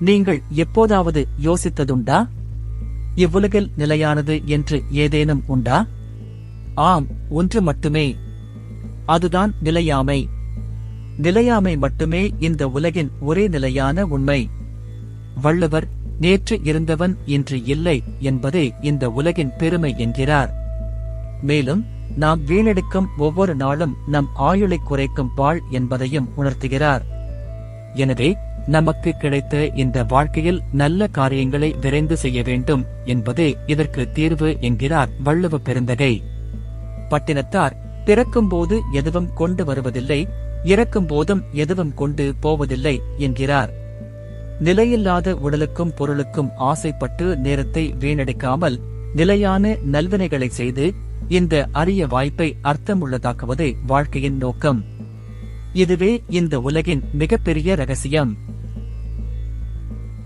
நீங்கள் எப்போதாவது யோசித்ததுண்டா? இவ்வுலகில் நிலையானது என்று ஏதேனும் உண்டா? ஆம் ஒன்று மட்டுமே. அதுதான் நிலையாமை. நிலையாமை மட்டுமே இந்த உலகின் ஒரே நிலையான உண்மை. வள்ளுவர் நேற்று இருந்தவன் இன்று இல்லை என்பதே இந்த உலகின் பெருமை என்கிறார். மேலும் நாம் வீணெடுக்கும் ஒவ்வொரு நாளும் நம் ஆயுளை குறைக்கும் பால் என்பதையும் உணர்த்துகிறார். எனவே நமக்கு கிடைத்த இந்த வாழ்க்கையில் நல்ல காரியங்களை விரைந்து செய்ய வேண்டும் என்பதே இதற்கு தீர்வு என்கிறார் வள்ளுவ பெருந்தகை. பட்டினத்தார் பிறக்கும்போது எதுவும் கொண்டு வருவதில்லை இறக்கும் போதும் எதுவும் கொண்டு போவதில்லை என்கிறார். நிலையில்லாத உடலுக்கும் பொருளுக்கும் ஆசைப்பட்டு நேரத்தை வீணடிக்காமல் நிலையான நல்வினைகளை செய்து இந்த அரிய வாய்ப்பை அர்த்தமுள்ளதாக்குவதே வாழ்க்கையின் நோக்கம். இதுவே இந்த உலகின் மிகப்பெரிய ரகசியம்.